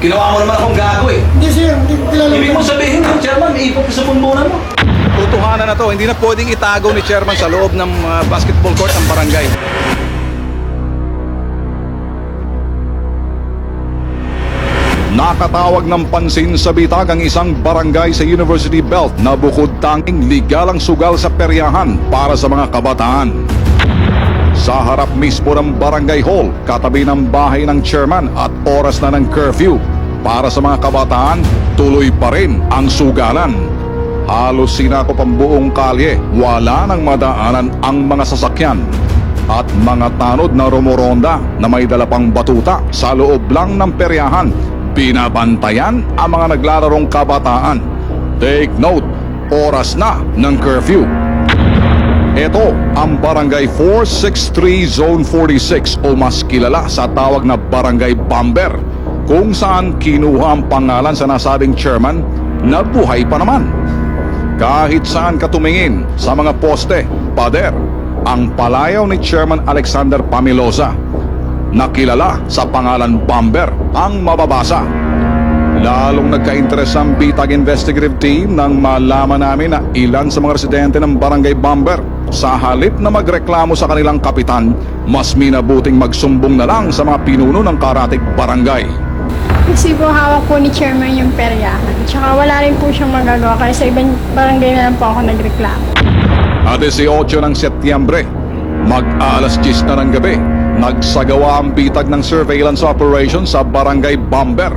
Ginawa mo naman akong gago eh. Hindi sir, hindi ko kilala. Ibig mo sabihin, yung chairman, may ipok sa punbunan mo. Totohanan na to, hindi na pwedeng itago ni chairman sa loob ng uh, basketball court ng barangay. Nakatawag ng pansin sa bitag ang isang barangay sa University Belt na bukod tanging legal ang sugal sa peryahan para sa mga kabataan. Sa harap mismo ng barangay hall, katabi ng bahay ng chairman at oras na ng curfew. Para sa mga kabataan, tuloy pa rin ang sugalan. Halos sinakop ang buong kalye, wala nang madaanan ang mga sasakyan. At mga tanod na rumoronda na may dala pang batuta sa loob lang ng peryahan, binabantayan ang mga naglararong kabataan. Take note, oras na ng curfew. Ito ang Barangay 463 Zone 46 o mas kilala sa tawag na Barangay Bomber kung saan kinuha ang pangalan sa nasabing chairman na buhay pa naman. Kahit saan ka tumingin sa mga poste, pader, ang palayaw ni Chairman Alexander Pamilosa na kilala sa pangalan Bomber ang mababasa. Lalong nagka-interes ang Bitag Investigative Team nang malaman namin na ilan sa mga residente ng Barangay Bomber sa halip na magreklamo sa kanilang kapitan, mas minabuting magsumbong na lang sa mga pinuno ng karatig barangay. Kasi po hawak po ni chairman yung peryahan. Tsaka wala rin po siyang magagawa kaya sa ibang barangay na lang po ako nagreklamo. At 18 ng Setyembre, mag-alas 10 na ng gabi, nagsagawa ang bitag ng surveillance operation sa Barangay Bomber.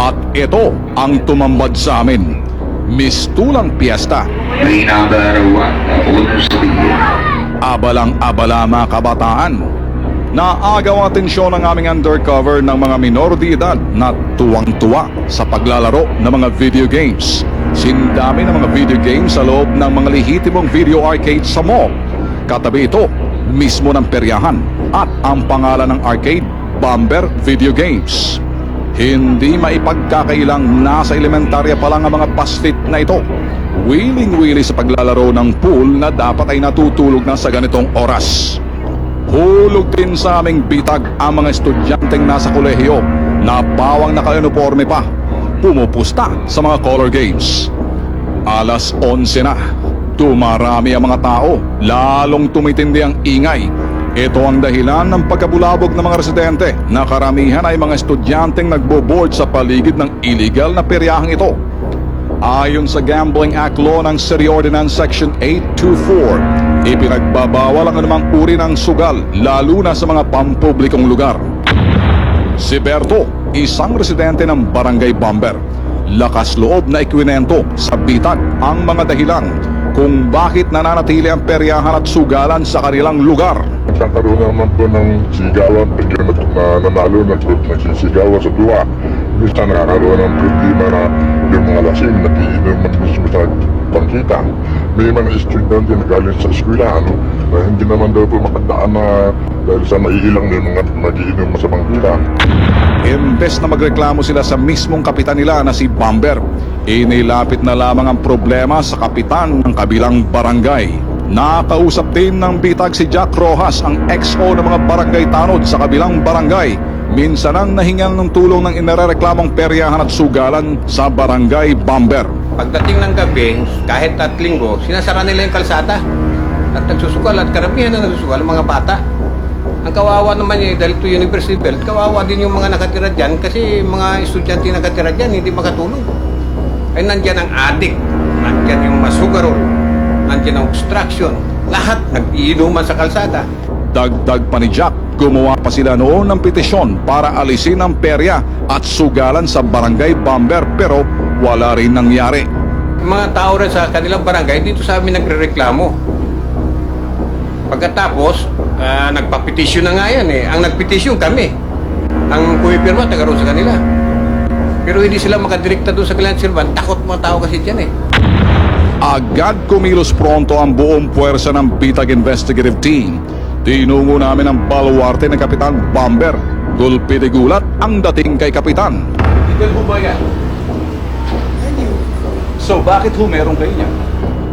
At ito ang tumambad sa amin. Mistulang piyesta. May nabarawa na unang sabihin. Abalang-abala mga kabataan. Naagaw ang atensyon ng aming undercover ng mga minor de edad na tuwang-tuwa sa paglalaro ng mga video games. Sindami ng mga video games sa loob ng mga lehitimong video arcade sa mall. Katabi ito, mismo ng peryahan at ang pangalan ng arcade, Bomber Video Games. Hindi maipagkakailang nasa elementarya pa lang ang mga pasfit na ito. Willing-willy sa paglalaro ng pool na dapat ay natutulog na sa ganitong oras. Hulog din sa aming bitag ang mga estudyanteng nasa kolehiyo na pawang naka-uniforme pa, pumupusta sa mga color games. Alas 11 na, tumarami ang mga tao, lalong tumitindi ang ingay. Ito ang dahilan ng pagkabulabog ng mga residente na karamihan ay mga estudyanteng nagbo-board sa paligid ng illegal na peryahang ito. Ayon sa Gambling Act Law ng City Ordinance Section 824, ipinagbabawal ang anumang uri ng sugal lalo na sa mga pampublikong lugar. Si Berto, isang residente ng Barangay Bomber, lakas loob na ikwinento sa bitag ang mga dahilan kung bakit nananatili ang peryahan at sugalan sa kanilang lugar. Nagkakaroon naman po ng sigawan pag yun na, na nanalo ng group nagsisigawan sa duwa. Minsan nakakaroon ng problema na yung mga lasing nagiinom ng mismo sa pangkita. May mga estudyante na galing sa eskwela ano, na hindi naman daw po makadaan na dahil sa naiilang na yung mga nagiinom sa pangkita. Imbes na magreklamo sila sa mismong kapitan nila na si Bomber, inilapit na lamang ang problema sa kapitan ng kabilang barangay. Nakausap din ng bitag si Jack Rojas, ang XO ng mga barangay tanod sa kabilang barangay. Minsan ang nahingan ng tulong ng inareklamong peryahan at sugalan sa barangay Bomber. Pagdating ng gabi, kahit at linggo, sinasara nila yung kalsada. At nagsusukal at karamihan na nagsusukal, mga bata. Ang kawawa naman niya, dahil to University Belt, kawawa din yung mga nakatira dyan kasi mga estudyante nakatira dyan, hindi makatulog. Ay nandyan ang adik, nandyan yung masugarol, nandyan ang obstruction. Lahat nag-iinuman sa kalsada. Dagdag pa ni Jack, gumawa pa sila noon ng petisyon para alisin ang perya at sugalan sa barangay Bomber pero wala rin nangyari. Mga tao rin sa kanilang barangay, dito sa amin nagre-reklamo. Pagkatapos, ah, nagpapetisyon na nga yan eh. Ang nagpetisyon kami. Ang pumipirma, taga sa kanila. Pero hindi sila makadirekta doon sa kanilang silban. Takot mga tao kasi dyan eh. Agad kumilos pronto ang buong puwersa ng Bitag Investigative Team. Tinungo namin ang baluarte ng Kapitan Bomber. Gulpi de gulat ang dating kay Kapitan. Legal ho ba yan? So bakit ho meron kayo niya?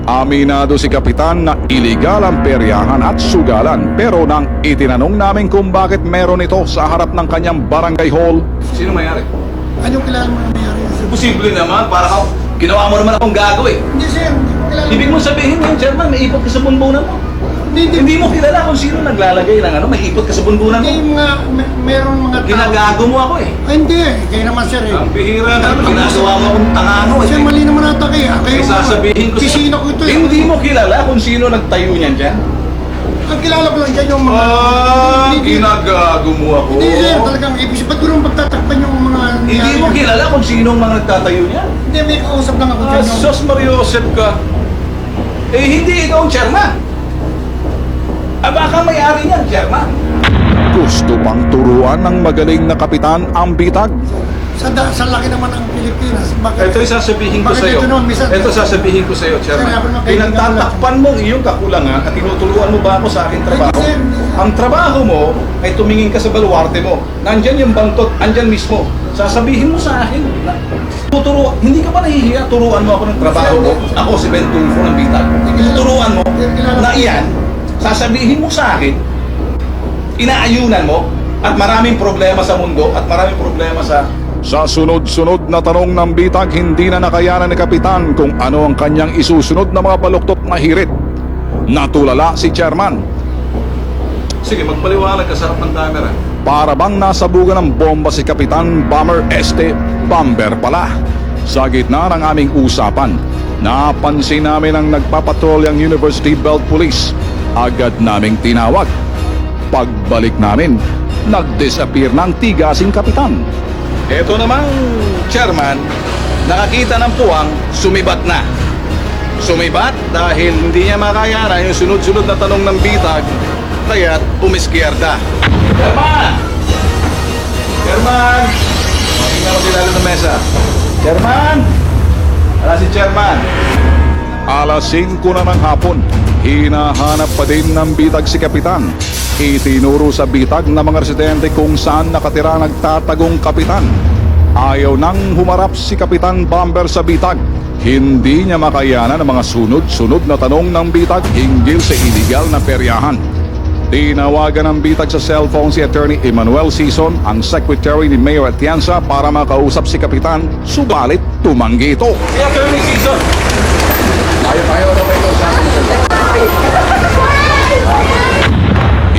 Aminado si Kapitan na iligal ang peryahan at sugalan pero nang itinanong namin kung bakit meron ito sa harap ng kanyang barangay hall, Sino mayari? Anong kilala mo na sir? Posible naman, para ka, ginawa mo naman akong gago eh. Hindi, sir. Hindi ko kilala. Ibig mo sabihin ngayon, chairman, may ipot ka sa bunbunan mo. Hindi, hindi. Hindi mo kilala kung sino naglalagay ng ano, may ipot ka sa bunbunan Hindi, mo. yung mga, may, meron mga tao. Ginagago mo ako eh. Ay, hindi. Kayo naman, sir. Eh. Ang bihira ka naman, ginagawa mo akong tangano eh. Sir, mali naman ata kayo. ah. Kayo Ay, sasabihin ko Pisina ko ito. eh. Hindi mo kilala kung sino nagtayo niyan dyan? Ang kilala ko lang dyan yung mga... Ah, Hindi, ginagago mo ako. Hindi, sir. Talagang ibig sabihin. Ba't ko naman pagtatakpan yung mga... Hindi mo kilala kung sino ang mga nagtatayo niyan? Hindi, may kausap lang ako Ah, dyan. yung- Sos Mariosep ka. Eh, hindi ikaw ang chairman. Ah, baka may-ari niyan, chairman. Gusto pang turuan ng magaling na kapitan ang bitag? Sa, da, sa laki naman ng Pilipinas. Bakit? Ito yung sasabihin ko sa iyo. ito sasabihin ko sa iyo, Chairman. Pinagtatakpan mo ang iyong kakulangan at tinuturuan mo ba ako sa aking trabaho? Ang trabaho mo ay tumingin ka sa baluarte mo. Nandyan yung bangtot, andyan mismo. Sasabihin mo sa akin, tuturo, hindi ka ba nahihiya? Turuan mo ako ng trabaho ko. Ako si Ben Tulfo ng Bitag. Turuan mo na iyan, sasabihin mo sa akin, inaayunan mo at maraming problema sa mundo at maraming problema sa Sa sunod-sunod na tanong ng bitag, hindi na nakayanan ni Kapitan kung ano ang kanyang isusunod na mga baluktot na hirit. Natulala si Chairman. Sige, magpaliwanag ka sa harap ng camera. Para bang nasabugan ng bomba si Kapitan Bomber Este Bomber pala. Sa gitna ng aming usapan, napansin namin ang nagpapatrol ang University Belt Police. Agad naming tinawag. Pagbalik namin, nag-disappear ng tigasing kapitan. Ito namang chairman, nakakita ng puwang, sumibat na. Sumibat dahil hindi niya makayanan yung sunod-sunod na tanong ng bitag, kaya't umiskierda. Chairman! Chairman! Tingnan ko sila ng mesa. Chairman! Wala si chairman. Alas 5 na ng hapon, hinahanap pa din ng bitag si Kapitan. Itinuro sa bitag na mga residente kung saan nakatira nagtatagong Kapitan. Ayaw nang humarap si Kapitan Bomber sa bitag. Hindi niya makayanan ang mga sunod-sunod na tanong ng bitag hinggil sa illegal na peryahan. Tinawagan ng bitag sa cellphone si Attorney Emmanuel Sison, ang secretary ni Mayor Atienza para makausap si Kapitan, subalit tumanggi ito. Si Attorney Season. Ayaw tayo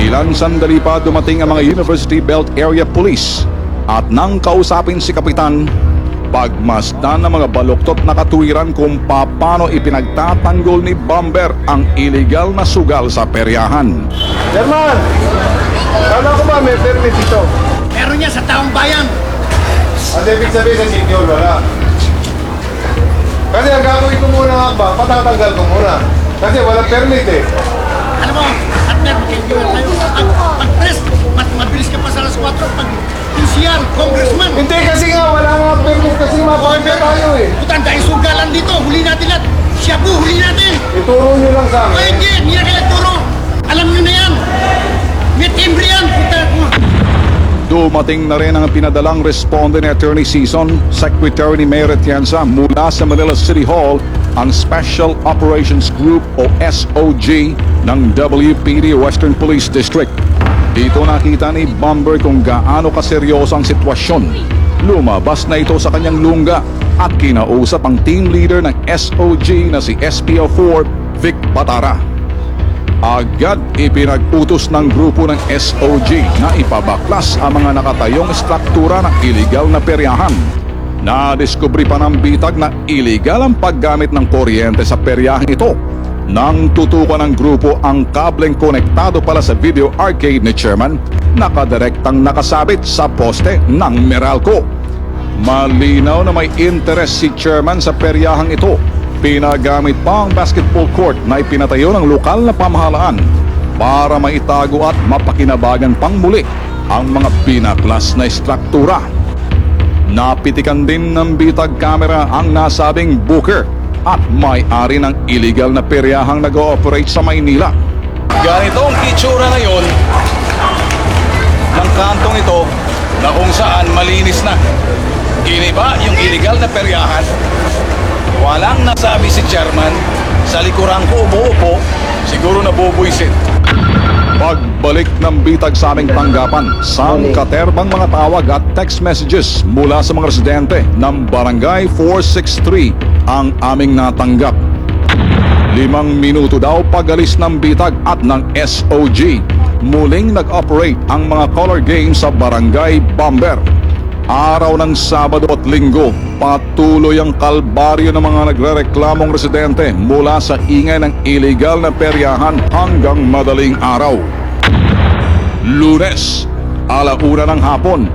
Ilang sandali pa dumating ang mga University Belt Area Police at nang kausapin si Kapitan, pagmasdan ng mga baluktot na katuwiran kung paano ipinagtatanggol ni Bomber ang illegal na sugal sa peryahan. German! Kala ko ba may permit ito? Meron niya sa taong bayan. At ibig sabihin sa senior, wala. Kasi ang gagawin ko muna ba, patatanggal ko muna. Kasi wala permit eh. Alam mo, partner, magkaibigan tayo. Pag, pag press, mat mabilis ka pa sa alas 4. Pag PCR, congressman. Hindi kasi nga, wala nga permit kasi mapakita tayo eh. Putan, dahil sugalan dito. Huli natin lahat. Shabu, huli natin. Ituro nyo lang sa O amin. hindi, hindi na kaya turo. Alam nyo na yan. May timbre yan. Puta, Dumating na rin ang pinadalang responde ni Attorney Season, Secretary ni Mayor Atienza mula sa Manila City Hall, ang Special Operations Group o SOG ng WPD Western Police District. Dito nakita ni Bomber kung gaano kaseryoso ang sitwasyon. Lumabas na ito sa kanyang lungga at kinausap ang team leader ng SOG na si SPO4 Vic Patara. Agad ipinag-utos ng grupo ng SOG na ipabaklas ang mga nakatayong struktura ng iligal na peryahan. Nadiskubre pa ng bitag na iligal ang paggamit ng kuryente sa peryahan ito. Nang tutukan ng grupo ang kableng konektado pala sa video arcade ni Chairman, nakadirektang nakasabit sa poste ng Meralco. Malinaw na may interest si Chairman sa peryahang ito. Pinagamit pa ang basketball court na ipinatayo ng lokal na pamahalaan para maitago at mapakinabagan pang muli ang mga binaklas na struktura. Napitikan din ng bitag camera ang nasabing booker at may-ari ng illegal na peryahang nag-ooperate sa Maynila. Ganito ang itsura ngayon ng kantong ito na kung saan malinis na. Giniba yung illegal na peryahan. Walang nasabi si chairman. Sa likuran ko umuupo, siguro nabubuisit. Pagbalik ng bitag sa aming tanggapan, sangkaterbang mga tawag at text messages mula sa mga residente ng Barangay 463 ang aming natanggap. Limang minuto daw pagalis ng bitag at ng SOG. Muling nag-operate ang mga color games sa Barangay Bomber. Araw ng Sabado at Linggo, patuloy ang kalbaryo ng mga nagrereklamong residente mula sa ingay ng illegal na peryahan hanggang madaling araw. Lunes, alauna ng hapon,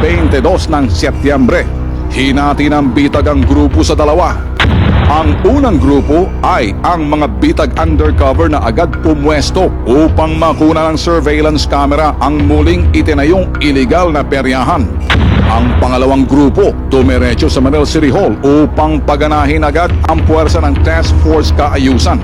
22 ng Setyembre, hinati ng bitag ang grupo sa dalawa. Ang unang grupo ay ang mga bitag undercover na agad pumwesto upang makuna ng surveillance camera ang muling itinayong illegal na peryahan. Ang pangalawang grupo, dumiretso sa Manila City Hall upang paganahin agad ang puwersa ng Task Force Kaayusan.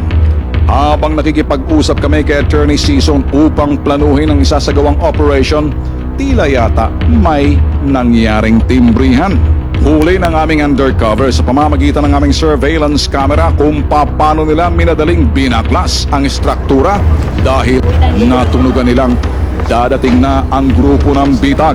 Habang nakikipag-usap kami kay Attorney Season upang planuhin ang isasagawang operation, tila yata may nangyaring timbrihan. Huli ng aming undercover sa pamamagitan ng aming surveillance camera kung paano nila minadaling binaklas ang struktura dahil natunugan nilang dadating na ang grupo ng bitag.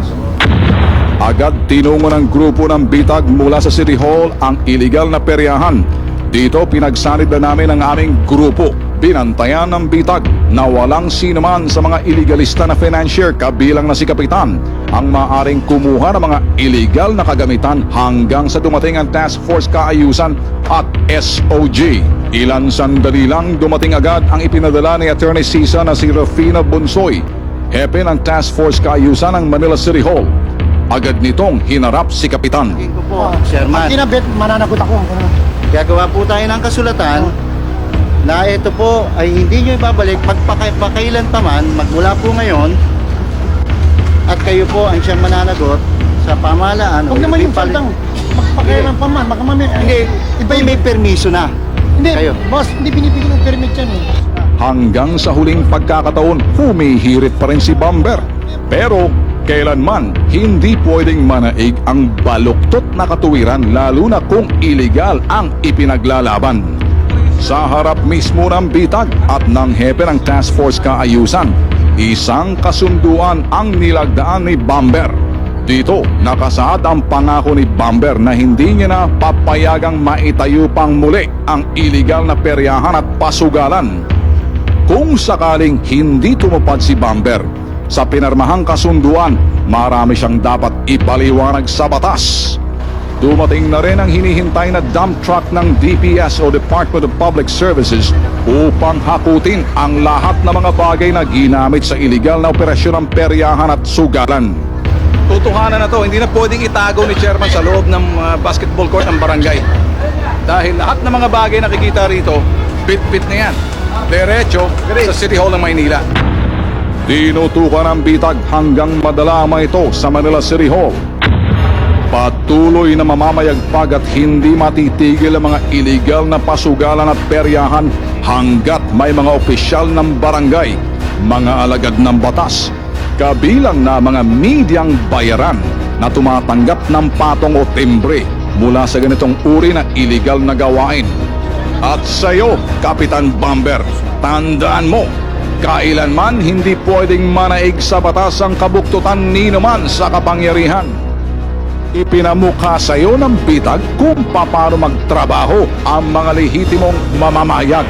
Agad tinungo ng grupo ng bitag mula sa City Hall ang illegal na peryahan. Dito pinagsanid na namin ang aming grupo. Binantayan ng bitag na walang sinuman sa mga illegalista na financier kabilang na si Kapitan ang maaring kumuha ng mga illegal na kagamitan hanggang sa dumating ang Task Force Kaayusan at SOG. Ilan sandali lang dumating agad ang ipinadala ni Attorney Sisa na si Rafina Bonsoy, hepe ng Task Force Kaayusan ng Manila City Hall. Agad nitong hinarap si Kapitan. Ko po, Chairman. Kinabit, mananagot ako. Gagawa po tayo ng kasulatan na ito po ay hindi nyo ibabalik pagpakailan pa man, magmula po ngayon at kayo po ang siyang mananagot sa pamahalaan. Huwag naman yung pal- paldang magpakailan pa man, baka mamaya. Hindi, iba yung may permiso na. Hindi, Kayo. boss, hindi binibigyan ng permit yan eh. Hanggang sa huling pagkakataon, humihirit pa rin si Bamber. Pero kailanman hindi pwedeng manaig ang baluktot na katuwiran lalo na kung illegal ang ipinaglalaban. Sa harap mismo ng bitag at ng hepe ng Task Force Kaayusan, isang kasunduan ang nilagdaan ni Bamber. Dito, nakasaad ang pangako ni Bamber na hindi niya na papayagang maitayo pang muli ang illegal na peryahan at pasugalan. Kung sakaling hindi tumupad si Bamber sa pinarmahang kasunduan, marami siyang dapat ipaliwanag sa batas. Dumating na rin ang hinihintay na dump truck ng DPS o Department of Public Services upang hakutin ang lahat ng mga bagay na ginamit sa iligal na operasyon ng peryahan at sugalan. Tutuhanan na to, hindi na pwedeng itago ni chairman sa loob ng uh, basketball court ng barangay. Dahil lahat ng mga bagay na nakikita rito, bit-bit na yan. Diretso sa City Hall ng Maynila. Tinutukan ang bitag hanggang madala ang mga ito sa Manila City Hall. Patuloy na mamamayagpag at hindi matitigil ang mga illegal na pasugalan at peryahan hanggat may mga opisyal ng barangay, mga alagad ng batas, kabilang na mga medyang bayaran na tumatanggap ng patong o timbre mula sa ganitong uri na illegal na gawain. At sa iyo, Kapitan Bamber, tandaan mo, kailanman hindi pwedeng manaig sa batas ang kabuktutan ni naman sa kapangyarihan. Ipinamukha sa iyo ng bitag kung paano magtrabaho ang mga lehitimong mamamayag